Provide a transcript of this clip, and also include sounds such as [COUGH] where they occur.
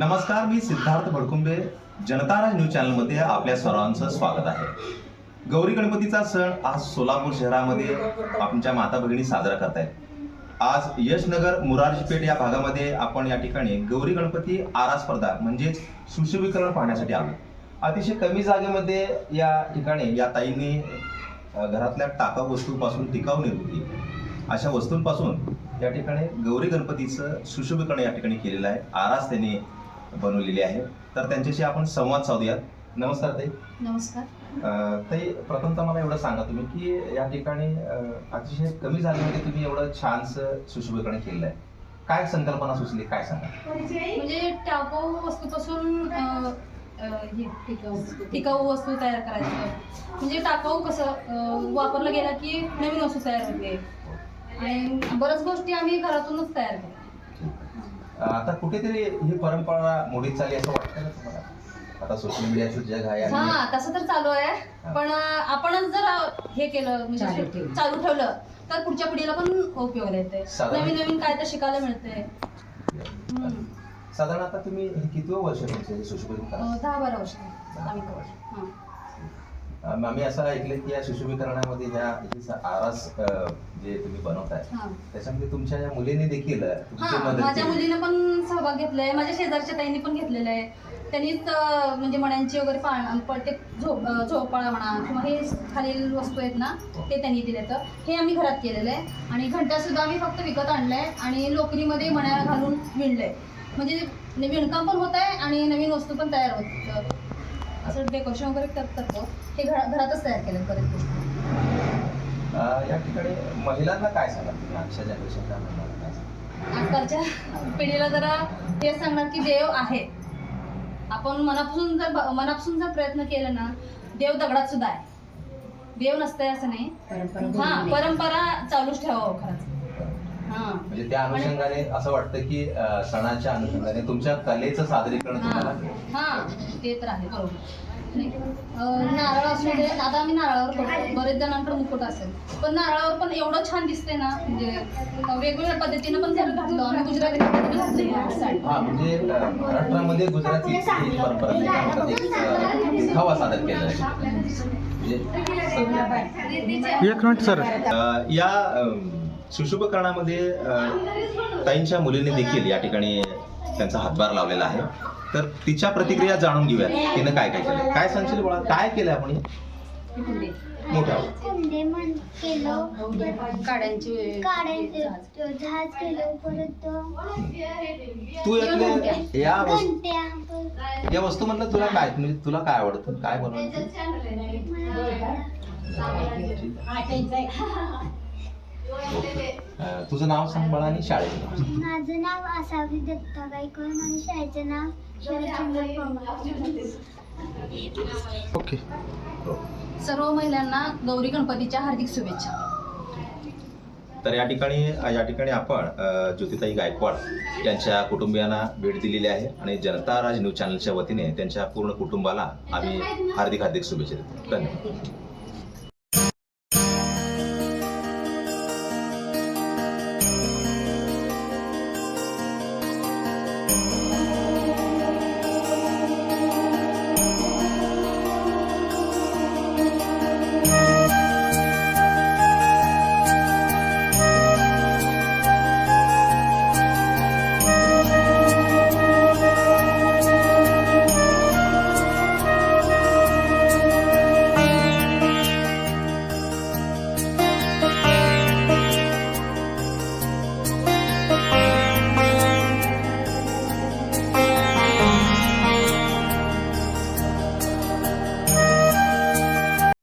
नमस्कार मी सिद्धार्थ भडकुंबे जनताराज न्यूज चॅनलमध्ये आपल्या सर्वांचं स्वागत आहे. गौरी गणपतीचा सण आज सोलापूर शहरामध्ये आमच्या माता भगिनी साजरा करतायत आज यशनगर मुरारजीपेठ या भागामध्ये आपण या ठिकाणी गौरी गणपती आरा स्पर्धा म्हणजेच सुशोभीकरण पाहण्यासाठी आलो. अतिशय कमी जागेमध्ये या ठिकाणी या ताईंनी घरातल्या टाका वस्तूंपासून टिकाऊ निर्मिती अशा वस्तूंपासून या ठिकाणी गौरी गणपतीचं सुशोभीकरण या ठिकाणी केलेलं आहे. आरास त्यांनी बनवलेली आहे. तर त्यांच्याशी आपण संवाद साधूयात. नमस्कार ताई. नमस्कार. अं, ताई प्रथमतः मला एवढं सांगा तुम्ही की या ठिकाणी अतिशय कमी जागेमध्ये तुम्ही एवढं छानसं सुशोभीकरण केलेलं आहे. काय संकल्पना सुचली? काय सांगा? म्हणजे टाकाऊ वस्तूपासून टिकाऊ वस्तू तयार करायचं. म्हणजे टाकाऊ कसं वापरलं गेला की नवीन वस्तू तयार होते. आणि बऱ्याच गोष्टी आम्ही घरातूनच तयार केल्या. आता कुठेतरी ही परंपरा मोडीत चालली असं वाटतं ना तुम्हाला? आता सोशल मीडियाचं जग आहे आणि हा तसं तर चालू आहे. पण आपणच जर हे केलं चालू म्हणजे ठेवलं. चालू ठेवलं तर पुढच्या पिढीला पण उपयोगाला येते साधारण- नवीन नवीन काय तर शिकायला मिळते साधारण आता तुम्ही हे किती वर्ष तुमचं हे करा दहा बारा वर्ष आम्ही. हा. आम्ही असं ऐकलं की या सुशोभीकरणामध्ये ह्या आरास जे तुम्ही बनवताय. त्याच्यामध्ये तुमच्या या मुलीने देखील हा माझ्या. मुलीनं पण सहभाग घेतलाय माझ्या शेजारच्या ताईंनी पण घेतलेलं आहे त्यांनीच अं, म्हणजे मण्यांची वगैरे पाळ पडते झोप झोपाळा म्हणा किंवा हे खालील वस्तू आहेत ना ते त्यांनी दिले तर हे आम्ही घरात केलेलं आहे आणि घंटा सुद्धा आम्ही फक्त विकत आणलाय आणि लोकरीमध्ये मण्या घालून विणलंय म्हणजे ने- विणकाम पण होत आहे आणि नवीन वस्तू पण तयार होत असं डेकोरेशन वगैरे करत करतो हे घरा घरातच तयार केलं बरेच गोष्टी. या ठिकाणी महिलांना काय सांगा तुम्ही? आजच्या जनरेशनला? आजकालच्या पिढीला जरा हे सांगणार की देव आहे. आपण मनापासून जर मनापासून जर प्रयत्न केला ना देव दगडात सुद्धा आहे. देव नसतंय असं नाही. परंपरा हा. परंपरा चालूच ठेवावं खरंच. हा. म्हणजे त्या अनुषंगाने असं वाटतं की अं, सणाच्या अनुषंगाने तुमच्या कलेचं सादरीकरण तुम्हाला हा. ते तर आहे बरोबर. नाही. अं, नारळ असू दे. आता आम्ही नारळावर करतो बरेच जणांकडे मुकुट असेल. पण नारळावर पण एवढं छान दिसते ना म्हणजे वेगवेगळ्या पद्धतीनं पण त्याला घातलं. आम्ही गुजराती पद्धतीने घातलेली आहे साडी हा म्हणजे अं, महाराष्ट्रामध्ये गुजराती ही परंपरा नाही का म्हणतात एक अं, देखावा सादर केला आहे. म्हणजे एक मिनिट सर. अ, या अम, सुशुभकरणामध्ये अ, ताईंच्या मुलीने देखील या ठिकाणी त्यांचा हातभार लावलेला आहे. तर तिच्या प्रतिक्रिया जाणून घेऊयात. तिनं काय काय केलं? काय सांगशील बाळा काय केलं आपण हे? मोठ्या तू या वस्तू या वस्तू मधलं तुला काय म्हणजे तुला काय आवडतं? काय बनवायचं? अ, [LAUGHS] तुझं नाव सांग बाळा आणि शाळेचं नाव. सांग. माझं नाव आसावी दत्ता गायकवाड आणि शाळेचं नाव शरदचंद्र पवार. ओके. सर्व महिलांना गौरी गणपतीच्या हार्दिक शुभेच्छा. तर या ठिकाणी या ठिकाणी आपण अ, ज्योतिताई गायकवाड यांच्या कुटुंबियांना भेट दिलेली आहे आणि जनता राज न्यूज चॅनलच्या वतीने त्यांच्या पूर्ण कुटुंबाला आम्ही हार्दिक हार्दिक शुभेच्छा देतो. धन्यवाद.